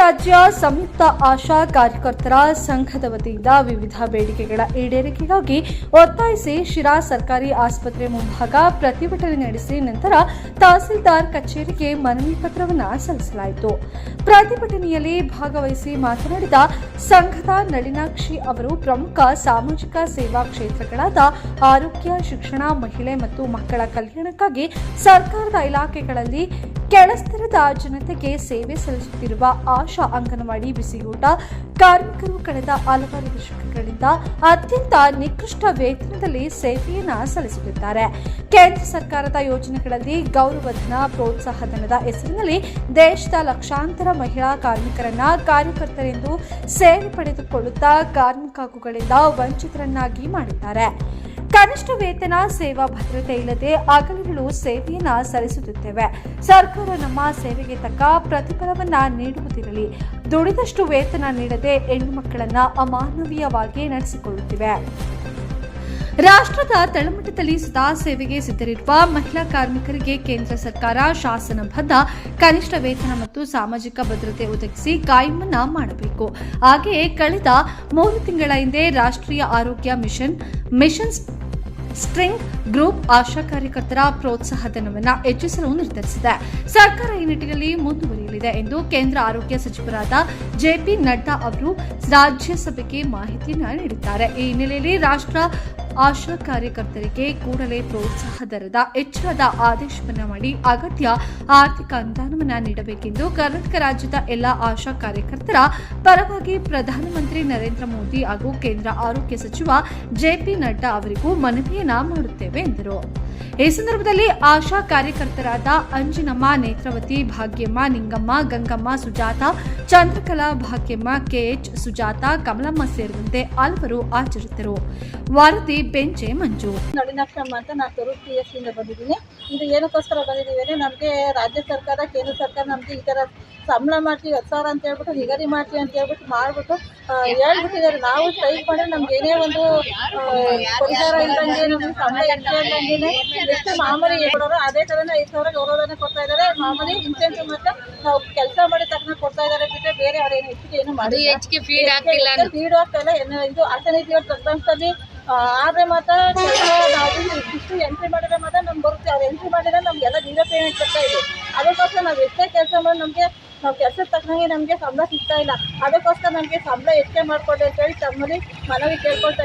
ರಾಜ್ಯ ಸಂಯುಕ್ತ ಆಶಾ ಕಾರ್ಯಕರ್ತರ ಸಂಘದ ವತಿಯಿಂದ ವಿವಿಧ ಬೇಡಿಕೆಗಳ ಈಡೇರಿಕೆಗಾಗಿ ಒತ್ತಾಯಿಸಿ ಶಿರಾ ಸರ್ಕಾರಿ ಆಸ್ಪತ್ರೆ ಮುಂಭಾಗ ಪ್ರತಿಭಟನೆ ನಡೆಸಿ ನಂತರ ತಹಸೀಲ್ದಾರ್ ಕಚೇರಿಗೆ ಮನವಿ ಪತ್ರವನ್ನು ಸಲ್ಲಿಸಲಾಯಿತು. ಪ್ರತಿಭಟನೆಯಲ್ಲಿ ಭಾಗವಹಿಸಿ ಮಾತನಾಡಿದ ಸಂಘದ ನಳಿನಾಕ್ಷಿ ಅವರು ಪ್ರಮುಖ ಸಾಮಾಜಿಕ ಸೇವಾ ಕ್ಷೇತ್ರಗಳಾದ ಆರೋಗ್ಯ, ಶಿಕ್ಷಣ, ಮಹಿಳೆ ಮತ್ತು ಮಕ್ಕಳ ಕಲ್ಯಾಣಕ್ಕಾಗಿ ಸರ್ಕಾರದ ಇಲಾಖೆಗಳಲ್ಲಿ ಕೆಳಸ್ತರದ ಜನತೆಗೆ ಸೇವೆ ಸಲ್ಲಿಸುತ್ತಿರುವ ಆಶಾ ಅಂಗನವಾಡಿ ಬಿಸಿಯೂಟ ಕಾರ್ಮಿಕರು ಕಳೆದ ಹಲವಾರು ದಶಕಗಳಿಂದ ಅತ್ಯಂತ ನಿಕೃಷ್ಟ ವೇತನದಲ್ಲಿ ಸೇವೆಯನ್ನ ಸಲ್ಲಿಸುತ್ತಿದ್ದಾರೆ. ಕೇಂದ್ರ ಸರ್ಕಾರದ ಯೋಜನೆಗಳಲ್ಲಿ ಗೌರವಧನ, ಪ್ರೋತ್ಸಾಹಧನದ ಹೆಸರಿನಲ್ಲಿ ದೇಶದ ಲಕ್ಷಾಂತರ ಮಹಿಳಾ ಕಾರ್ಮಿಕರನ್ನ ಕಾರ್ಯಕರ್ತರೆಂದು ಸೇವೆ ಪಡೆದುಕೊಳ್ಳುತ್ತಾ ಕಾರ್ಮಿಕ ಹಕ್ಕುಗಳಿಂದ ವಂಚಿತರನ್ನಾಗಿ ಮಾಡಿದ್ದಾರೆ. ಕನಿಷ್ಠ ವೇತನ, ಸೇವಾ ಭದ್ರತೆ ಇಲ್ಲದೆ ಅಗಲಿಗಳು ಸೇವೆಯನ್ನು ಸಲ್ಲಿಸುತ್ತಿದ್ದೇವೆ. ಸರ್ಕಾರ ನಮ್ಮ ಸೇವೆಗೆ ತಕ್ಕ ಪ್ರತಿಫಲವನ್ನ ನೀಡುವುದಿರಲಿ. ದುಡಿದಷ್ಟು ವೇತನ ನೀಡದೆ ಹೆಣ್ಣು ಮಕ್ಕಳನ್ನ ಅಮಾನವೀಯವಾಗಿ ನಡೆಸಿಕೊಳ್ಳುತ್ತಿವೆ. ರಾಷ್ಟ್ರದ ತಳಮಟ್ಟದಲ್ಲಿ ಸದಾ ಸೇವೆಗೆ ಸಿದ್ಧರಿರುವ ಮಹಿಳಾ ಕಾರ್ಮಿಕರಿಗೆ ಕೇಂದ್ರ ಸರ್ಕಾರ ಶಾಸನಬದ್ಧ ಕನಿಷ್ಠ ವೇತನ ಮತ್ತು ಸಾಮಾಜಿಕ ಭದ್ರತೆ ಒದಗಿಸಿ ಕಾಯಮನ್ನ ಮಾಡಬೇಕು. ಹಾಗೆಯೇ ಕಳೆದ ಮೂರು ತಿಂಗಳ ಹಿಂದೆ ರಾಷ್ಟ್ರೀಯ ಆರೋಗ್ಯ mission mission string group ASHA ಕಾರ್ಯಕರ್ತರ ಪ್ರೋತ್ಸಾಹಧನವನ್ನು ಹೆಚ್ಚಿಸಲು ನಿರ್ಧರಿಸಿದೆ. ಸರ್ಕಾರ ಈ ನಿಟ್ಟಿನಲ್ಲಿ ಮುಂದುವರಿಯಲಿದೆ ಎಂದು ಕೇಂದ್ರ ಆರೋಗ್ಯ ಸಚಿವರಾದ ಜೆಪಿ ನಡ್ಡಾ ಅವರು ರಾಜ್ಯಸಭೆಗೆ ಮಾಹಿತಿ ನೀಡಿದ್ದಾರೆ. ಈ ಹಿನ್ನೆಲೆಯಲ್ಲಿ ರಾಷ್ಟ್ರ ಆಶಾ ಕಾರ್ಯಕರ್ತರಿಗೆ ಕೂಡಲೇ ಪ್ರೋತ್ಸಾಹ ದರದ ಹೆಚ್ಚಳದ ಆದೇಶವನ್ನು ಮಾಡಿ ಅಗತ್ಯ ಆರ್ಥಿಕ ಅನುದಾನವನ್ನು ನೀಡಬೇಕೆಂದು ಕರ್ನಾಟಕ ರಾಜ್ಯದ ಎಲ್ಲ ಆಶಾ ಕಾರ್ಯಕರ್ತರ ಪರವಾಗಿ ಪ್ರಧಾನಮಂತ್ರಿ ನರೇಂದ್ರ ಮೋದಿ ಹಾಗೂ ಕೇಂದ್ರ ಆರೋಗ್ಯ ಸಚಿವ ಜೆಪಿ ನಡ್ಡಾ ಅವರಿಗೂ ಮನವಿಯನ್ನ ಮಾಡುತ್ತೇವೆ ಎಂದರು. ಈ ಸಂದರ್ಭದಲ್ಲಿ ಆಶಾ ಕಾರ್ಯಕರ್ತರಾದ ಅಂಜಿನಮ್ಮ, ನೇತ್ರಾವತಿ, ಭಾಗ್ಯಮ್ಮ, ನಿಂಗಮ್ಮ, ಗಂಗಮ್ಮ, ಸುಜಾತ, ಚಂದ್ರಕಲಾ, ಭಾಗ್ಯಮ್ಮ, ಕೆಎಚ್ ಸುಜಾತ, ಕಮಲಮ್ಮ ಸೇರಿದಂತೆ ಹಲವರು ಆಚರಿಸಿದರು ವಾರದಿ ಬೆಂಚೆ ಮಂಜು. ನಳಿನಾಕ್ಷಮ್ಮ ಅಂತ ನಾನು ತರೂರ್ ಪಿ ಎಸ್ ಇಂದ ಬಂದಿದ್ದೀನಿ. ಇದು ಏನಕ್ಕೋಸ್ಕರ ಬಂದಿದ್ದೀವಿ ಅಂದರೆ ನಮಗೆ ರಾಜ್ಯ ಸರ್ಕಾರ, ಕೇಂದ್ರ ಸರ್ಕಾರ ನಮಗೆ ಈ ಥರ ಸಂಬಳ ಮಾಡ್ತೀವಿ, ಹತ್ತು ಸಾವಿರ ಅಂತ ಹೇಳ್ಬಿಟ್ಟು, ನಿಗದಿ ಮಾಡ್ತೀವಿ ಅಂತ ಹೇಳ್ಬಿಟ್ಟು ಮಾಡಿಬಿಟ್ಟು ಹೇಳ್ಬಿಟ್ಟಿದ್ದಾರೆ. ನಾವು ಸ್ಟ್ರೈಕ್ ಮಾಡಿದ್ರೆ ನಮ್ಗೆ ಏನೇ ಒಂದು ಪರಿಹಾರ ಇಲ್ದಂಗೆ ನಮ್ಗೆ ಸಂಬಳ ಎಷ್ಟು ಮಾಮೂಲಿ ಕೊಡೋರು ಅದೇ ಥರನೇ ಐದು ಸಾವಿರ ಗೌರವಧನ ಕೊಡ್ತಾ ಇದ್ದಾರೆ. ಮಾಮೂಲಿ ಇನ್ಸೆಂಟಿವ್ ಮಾತ್ರ ನಾವು ಕೆಲಸ ಮಾಡಿ ತಕ್ಷಣ ಕೊಡ್ತಾ ಇದ್ದಾರೆ ಬಿಟ್ಟರೆ ಬೇರೆ ಅವ್ರೇನು ಹೆಚ್ಚಿಗೆ ಏನು ಮಾಡಿ ಹೆಚ್ಚಿಗೆ ಫೀಡ್ ಆಗ್ತಿಲ್ಲ ಫೀಡ್ ಆಗ್ತಾ ಇಲ್ಲ ಏನು ಇದು ಆಲ್ಟರ್ನೇಟಿವ್ ದತ್ತಾಂಶದಲ್ಲಿ ಆದರೆ ಮಾತ್ರ ನಾವು ಇಷ್ಟು ಎಂಟ್ರಿ ಮಾಡಿದ್ರೆ ಮಾತ್ರ ನಮ್ಗೆ ಬರುತ್ತೆ. ಅವ್ರು ಎಂಟ್ರಿ ಮಾಡಿದ್ರೆ ನಮಗೆಲ್ಲ ಜೀರೋ ಪೇಮೆಂಟ್ ಬರ್ತಾ ಇದೆ. ಅದಕ್ಕೋಸ್ಕರ ನಾವು ಎಷ್ಟೇ ಕೆಲಸ ಮಾಡಿ ನಮಗೆ ನಾವು ಕೆಲಸದ ತಕ್ಕಂಗೆ ನಮಗೆ ಸಂಬಳ ಸಿಗ್ತಾ ಇಲ್ಲ. ಅದಕ್ಕೋಸ್ಕರ ನಮಗೆ ಸಂಬಳ ಹೆಚ್ಚೆ ಮಾಡಿಕೊಡಿ ಅಂತೇಳಿ ತಮ್ಮಲ್ಲಿ ಮನವಿ ಕೇಳ್ಕೊಳ್ತಾ